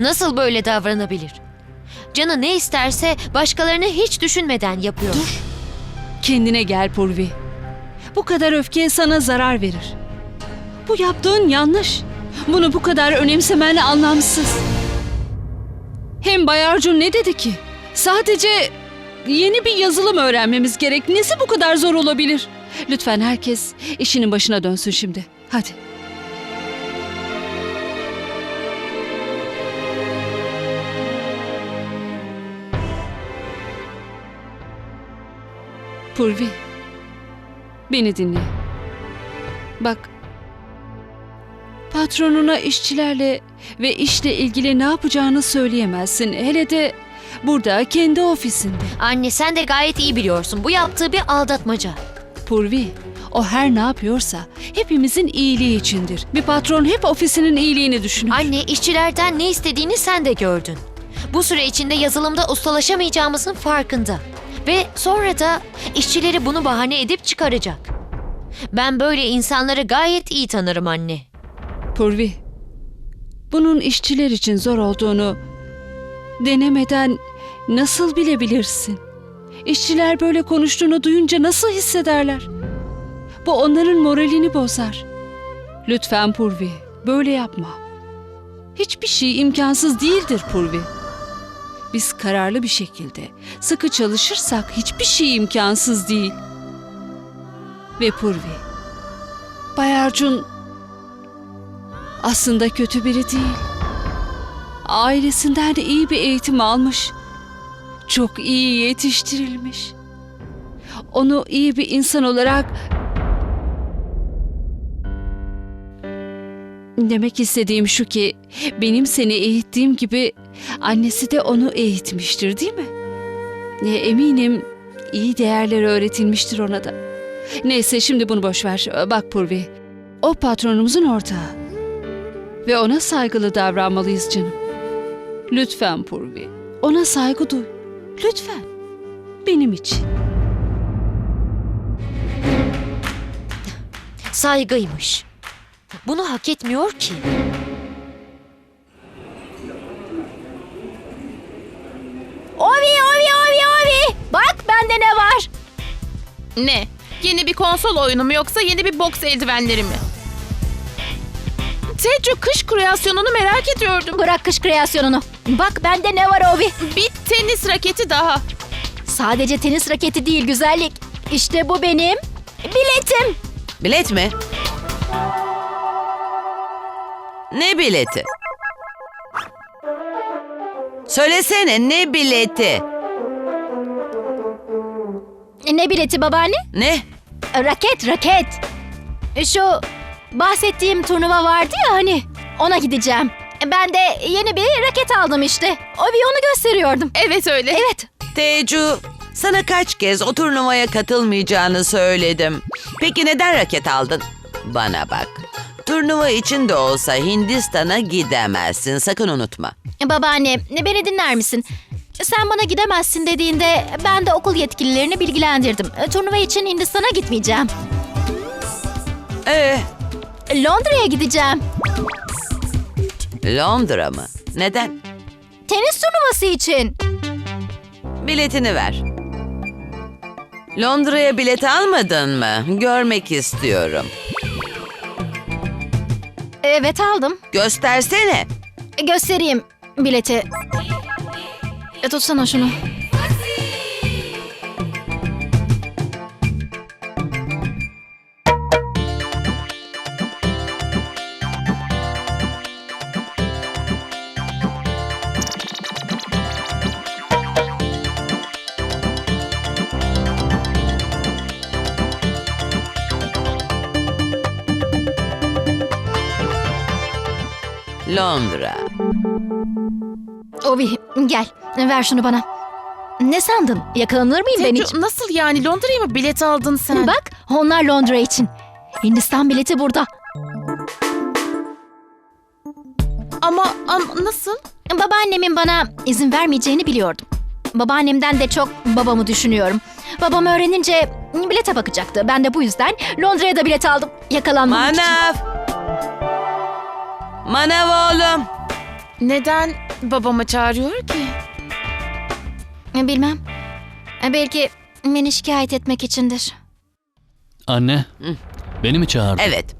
Nasıl böyle davranabilir? Canı ne isterse başkalarını hiç düşünmeden yapıyor. Dur. Kendine gel Purvi. Bu kadar öfke sana zarar verir. Bu yaptığın yanlış. Bunu bu kadar önemsemen anlamsız. Hem Bay Arjun ne dedi ki? Sadece yeni bir yazılım öğrenmemiz gerek. Nesi bu kadar zor olabilir? Lütfen herkes işinin başına dönsün şimdi. Hadi. Purvi. Beni dinle. Bak. Patronuna işçilerle ve işle ilgili ne yapacağını söyleyemezsin. Hele de burada kendi ofisinde. Anne sen de gayet iyi biliyorsun. Bu yaptığı bir aldatmaca. Purvi, o her ne yapıyorsa hepimizin iyiliği içindir. Bir patron hep ofisinin iyiliğini düşünür. Anne işçilerden ne istediğini sen de gördün. Bu süre içinde yazılımda ustalaşamayacağımızın farkında. Ve sonra da işçileri bunu bahane edip çıkaracak. Ben böyle insanları gayet iyi tanırım anne. Purvi, bunun işçiler için zor olduğunu denemeden nasıl bilebilirsin? İşçiler böyle konuştuğunu duyunca nasıl hissederler? Bu onların moralini bozar. Lütfen Purvi, böyle yapma. Hiçbir şey imkansız değildir Purvi. Biz kararlı bir şekilde sıkı çalışırsak hiçbir şey imkansız değil. Ve Purvi, Bay Arjun aslında kötü biri değil. Ailesinden de iyi bir eğitim almış. Çok iyi yetiştirilmiş. Onu iyi bir insan olarak Demek istediğim şu ki benim seni eğittiğim gibi annesi de onu eğitmiştir değil mi? Ne eminim iyi değerler öğretilmiştir ona da. Neyse şimdi bunu boş ver. Bak Purvi, o patronumuzun ortağı. Ve ona saygılı davranmalıyız canım. Lütfen Purvi, ona saygı duy. Lütfen. Benim için. Saygıymış. Bunu hak etmiyor ki. Ovi ovi ovi ovi. Bak bende ne var? Ne? Yeni bir konsol oyunu mu yoksa yeni bir boks eldivenleri mi? Tejo kış kreasyonunu merak ediyordum. Bırak kış kreasyonunu. Bak bende ne var Ovi? Bir tenis raketi daha. Sadece tenis raketi değil güzellik. İşte bu benim biletim. Bilet mi? Ne bileti? Söylesene ne bileti? Ne bileti babaanne? Ne? Raket raket. Şu bahsettiğim turnuva vardı ya hani ona gideceğim. Ben de yeni bir raket aldım işte. Ovi onu gösteriyordum. Evet öyle. Evet. Tecu, sana kaç kez o turnuvaya katılmayacağını söyledim. Peki neden raket aldın? Bana bak. Turnuva için de olsa Hindistan'a gidemezsin. Sakın unutma. Babaanne beni dinler misin? Sen bana gidemezsin dediğinde ben de okul yetkililerini bilgilendirdim. Turnuva için Hindistan'a gitmeyeceğim. Ee, Londra'ya gideceğim. Londra mı? Neden? Tenis turnuvası için. Biletini ver. Londra'ya bilet almadın mı? Görmek istiyorum. Evet aldım. Göstersene. Göstereyim bileti. E, tutsana şunu. Londra. Ovi gel ver şunu bana. Ne sandın? Yakalanır mıyım ben hiç? Nasıl yani Londra'ya mı bilet aldın sen? Bak onlar Londra için. Hindistan bileti burada. Ama, ama nasıl? Babaannemin bana izin vermeyeceğini biliyordum. Babaannemden de çok babamı düşünüyorum. Babam öğrenince bilete bakacaktı. Ben de bu yüzden Londra'ya da bilet aldım. Yakalanmamak için. Manav. Manav oğlum. Neden babamı çağırıyor ki? Bilmem. Belki beni şikayet etmek içindir. Anne, beni mi çağırdın? Evet.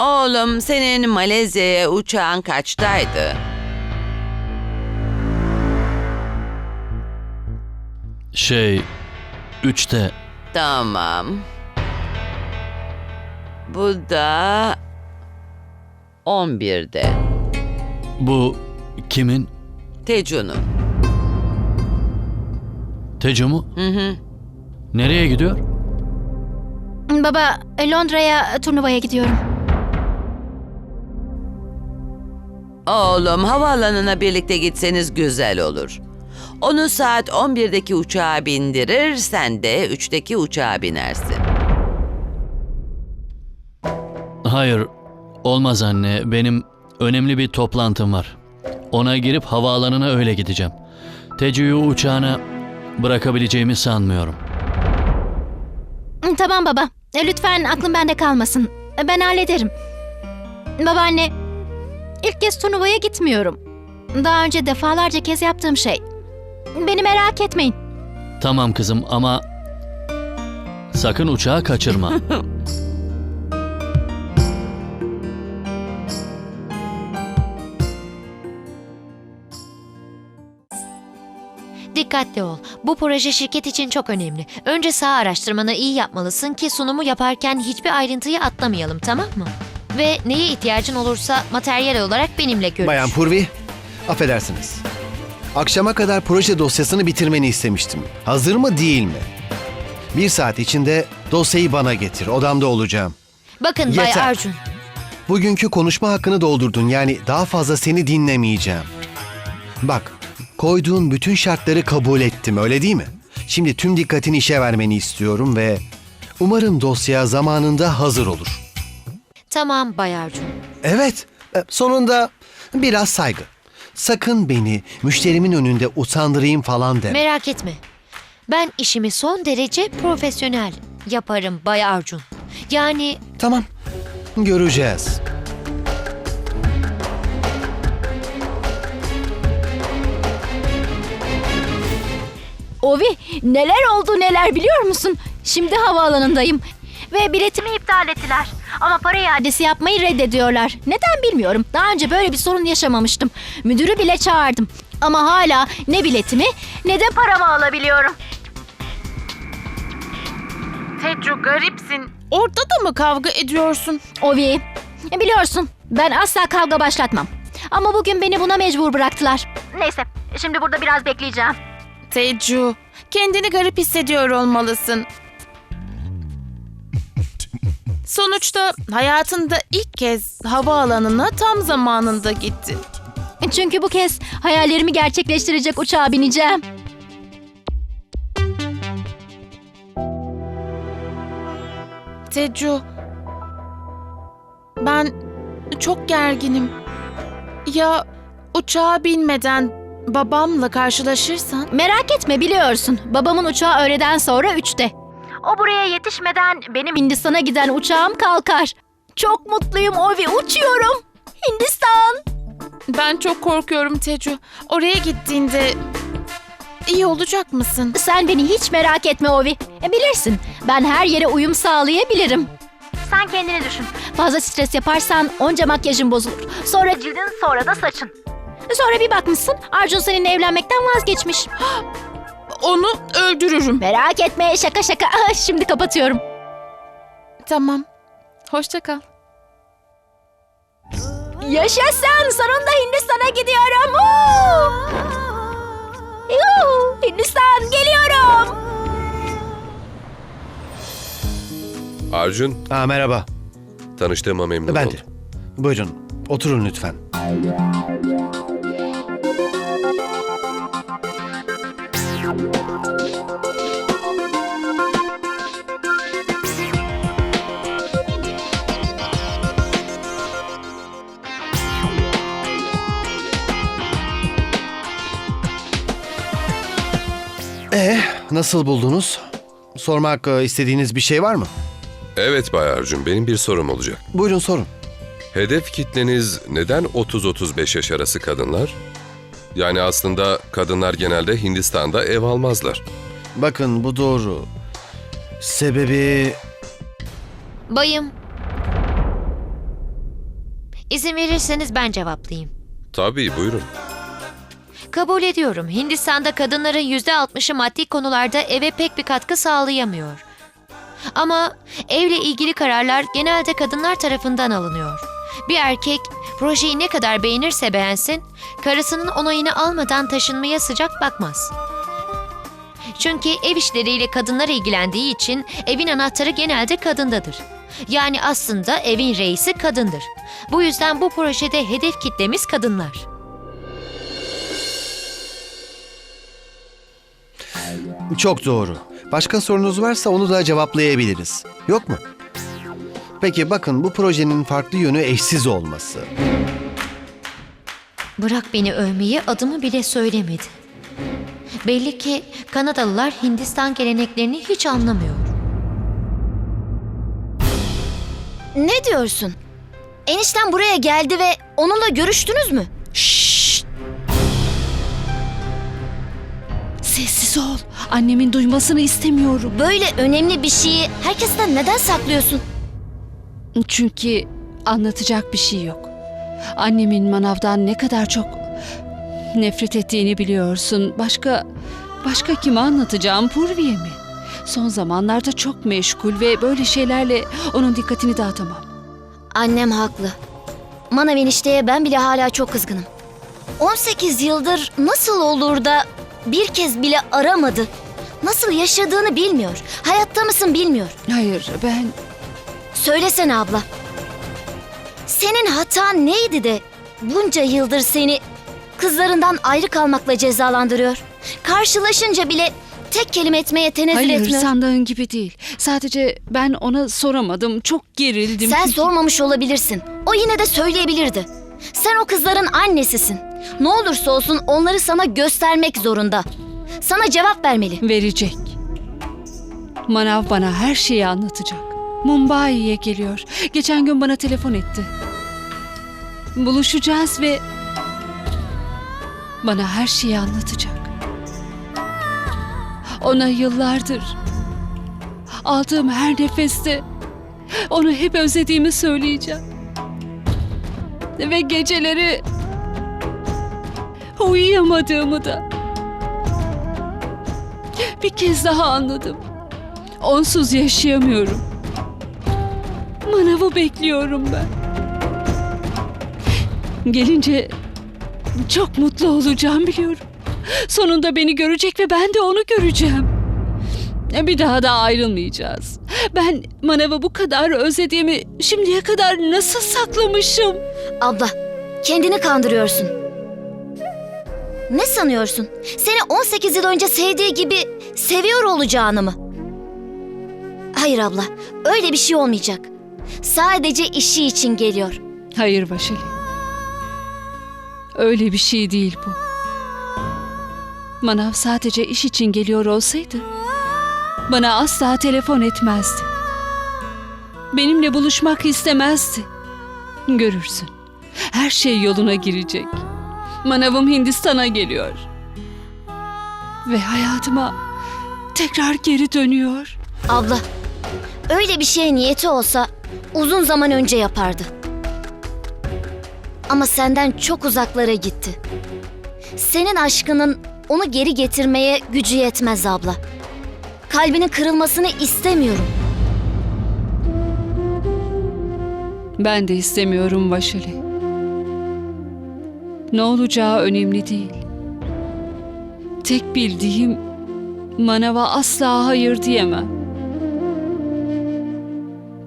Oğlum senin Malezya'ya uçağın kaçtaydı? Şey, üçte. Tamam. Bu da 11'de. Bu kimin? Tecu'nun. Tecu mu? Hı hı. Nereye gidiyor? Baba, Londra'ya turnuvaya gidiyorum. Oğlum havaalanına birlikte gitseniz güzel olur. Onu saat 11'deki uçağa bindirir, sen de 3'teki uçağa binersin. Hayır, olmaz anne. Benim önemli bir toplantım var. Ona girip havaalanına öyle gideceğim. Tecu'yu uçağına bırakabileceğimi sanmıyorum. Tamam baba. Lütfen aklın bende kalmasın. Ben hallederim. Babaanne, ilk kez turnuvaya gitmiyorum. Daha önce defalarca kez yaptığım şey. Beni merak etmeyin. Tamam kızım ama sakın uçağı kaçırma. Dikkatli ol. Bu proje şirket için çok önemli. Önce sağ araştırmanı iyi yapmalısın ki sunumu yaparken hiçbir ayrıntıyı atlamayalım tamam mı? Ve neye ihtiyacın olursa materyal olarak benimle görüş. Bayan Purvi, affedersiniz. Akşama kadar proje dosyasını bitirmeni istemiştim. Hazır mı değil mi? Bir saat içinde dosyayı bana getir. Odamda olacağım. Bakın Bay Yeter. Arjun. Bugünkü konuşma hakkını doldurdun. Yani daha fazla seni dinlemeyeceğim. Bak, koyduğun bütün şartları kabul ettim öyle değil mi? Şimdi tüm dikkatini işe vermeni istiyorum ve umarım dosya zamanında hazır olur. Tamam Bay Arjun. Evet, e, sonunda biraz saygı. Sakın beni müşterimin önünde utandırayım falan deme. Merak etme. Ben işimi son derece profesyonel yaparım Bay Arjun. Yani Tamam. Göreceğiz. Ovi, neler oldu neler biliyor musun? Şimdi havaalanındayım. Ve biletimi iptal ettiler. Ama para iadesi yapmayı reddediyorlar. Neden bilmiyorum. Daha önce böyle bir sorun yaşamamıştım. Müdürü bile çağırdım. Ama hala ne biletimi ne de paramı alabiliyorum. Tecu garipsin. Orada da mı kavga ediyorsun? Ovi, biliyorsun ben asla kavga başlatmam. Ama bugün beni buna mecbur bıraktılar. Neyse, şimdi burada biraz bekleyeceğim. Tecu, kendini garip hissediyor olmalısın. Sonuçta hayatında ilk kez havaalanına tam zamanında gitti. Çünkü bu kez hayallerimi gerçekleştirecek uçağa bineceğim. Tecu, ben çok gerginim. Ya uçağa binmeden babamla karşılaşırsan? Merak etme biliyorsun. Babamın uçağı öğleden sonra 3'te. O buraya yetişmeden benim Hindistan'a giden uçağım kalkar. Çok mutluyum Ovi uçuyorum. Hindistan. Ben çok korkuyorum Tecu. Oraya gittiğinde iyi olacak mısın? Sen beni hiç merak etme Ovi. E, bilirsin ben her yere uyum sağlayabilirim. Sen kendini düşün. Fazla stres yaparsan onca makyajın bozulur. Sonra cildin sonra da saçın. Sonra bir bakmışsın Arjun seninle evlenmekten vazgeçmiş. Onu öldürürüm. Merak etme şaka şaka. Şimdi kapatıyorum. Tamam. Hoşça kal. Yaşasın! Sonunda Hindistan'a gidiyorum. Oo! Yuhu! Hindistan geliyorum. Arjun, Aa, merhaba. tanıştığıma memnun Ben de. oldum. Buyurun, oturun lütfen. Nasıl buldunuz? Sormak e, istediğiniz bir şey var mı? Evet Bay Arjun, benim bir sorum olacak. Buyurun sorun. Hedef kitleniz neden 30-35 yaş arası kadınlar? Yani aslında kadınlar genelde Hindistan'da ev almazlar. Bakın bu doğru. Sebebi Bayım. İzin verirseniz ben cevaplayayım. Tabii buyurun. Kabul ediyorum. Hindistan'da kadınların yüzde altmışı maddi konularda eve pek bir katkı sağlayamıyor. Ama evle ilgili kararlar genelde kadınlar tarafından alınıyor. Bir erkek projeyi ne kadar beğenirse beğensin, karısının onayını almadan taşınmaya sıcak bakmaz. Çünkü ev işleriyle kadınlar ilgilendiği için evin anahtarı genelde kadındadır. Yani aslında evin reisi kadındır. Bu yüzden bu projede hedef kitlemiz kadınlar. Çok doğru. Başka sorunuz varsa onu da cevaplayabiliriz. Yok mu? Peki bakın bu projenin farklı yönü eşsiz olması. Bırak beni övmeyi adımı bile söylemedi. Belli ki Kanadalılar Hindistan geleneklerini hiç anlamıyor. Ne diyorsun? Enişten buraya geldi ve onunla görüştünüz mü? Sessiz ol. Annemin duymasını istemiyorum. Böyle önemli bir şeyi herkesten neden saklıyorsun? Çünkü anlatacak bir şey yok. Annemin manavdan ne kadar çok nefret ettiğini biliyorsun. Başka başka kime anlatacağım Purvi'ye mi? Son zamanlarda çok meşgul ve böyle şeylerle onun dikkatini dağıtamam. Annem haklı. Manav enişteye ben bile hala çok kızgınım. 18 yıldır nasıl olur da bir kez bile aramadı. Nasıl yaşadığını bilmiyor. Hayatta mısın bilmiyor. Hayır ben Söylesene abla. Senin hatan neydi de bunca yıldır seni kızlarından ayrı kalmakla cezalandırıyor? Karşılaşınca bile tek kelime etmeye tenezzül hayır etmiyor. sandığın gibi değil. Sadece ben ona soramadım. Çok gerildim. Sen sormamış olabilirsin. O yine de söyleyebilirdi. Sen o kızların annesisin. Ne olursa olsun onları sana göstermek zorunda. Sana cevap vermeli. verecek. Manav bana her şeyi anlatacak. Mumbai'ye geliyor. Geçen gün bana telefon etti. Buluşacağız ve bana her şeyi anlatacak. Ona yıllardır aldığım her nefeste onu hep özlediğimi söyleyeceğim. Ve geceleri uyuyamadığımı da bir kez daha anladım. Onsuz yaşayamıyorum. Manavı bekliyorum ben. Gelince çok mutlu olacağım biliyorum. Sonunda beni görecek ve ben de onu göreceğim. Bir daha da ayrılmayacağız. Ben Manav'ı bu kadar özlediğimi şimdiye kadar nasıl saklamışım? Abla, kendini kandırıyorsun. Ne sanıyorsun? Seni 18 yıl önce sevdiği gibi seviyor olacağını mı? Hayır abla, öyle bir şey olmayacak. Sadece işi için geliyor. Hayır Vaşali. Öyle bir şey değil bu. Manav sadece iş için geliyor olsaydı bana asla telefon etmezdi. Benimle buluşmak istemezdi. Görürsün. Her şey yoluna girecek. Manavım Hindistan'a geliyor. Ve hayatıma tekrar geri dönüyor. Abla, öyle bir şeye niyeti olsa uzun zaman önce yapardı. Ama senden çok uzaklara gitti. Senin aşkının onu geri getirmeye gücü yetmez abla. Kalbinin kırılmasını istemiyorum. Ben de istemiyorum Vaşali. Ne olacağı önemli değil. Tek bildiğim manava asla hayır diyemem.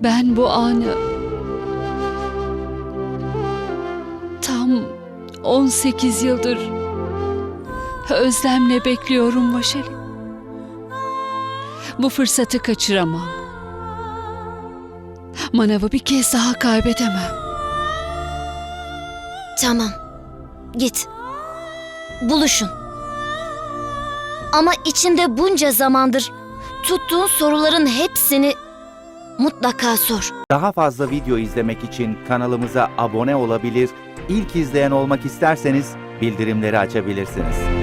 Ben bu anı tam 18 yıldır özlemle bekliyorum Vaşali. Bu fırsatı kaçıramam. Manavı bir kez daha kaybedemem. Tamam. Git. Buluşun. Ama içinde bunca zamandır tuttuğun soruların hepsini mutlaka sor. Daha fazla video izlemek için kanalımıza abone olabilir, ilk izleyen olmak isterseniz bildirimleri açabilirsiniz.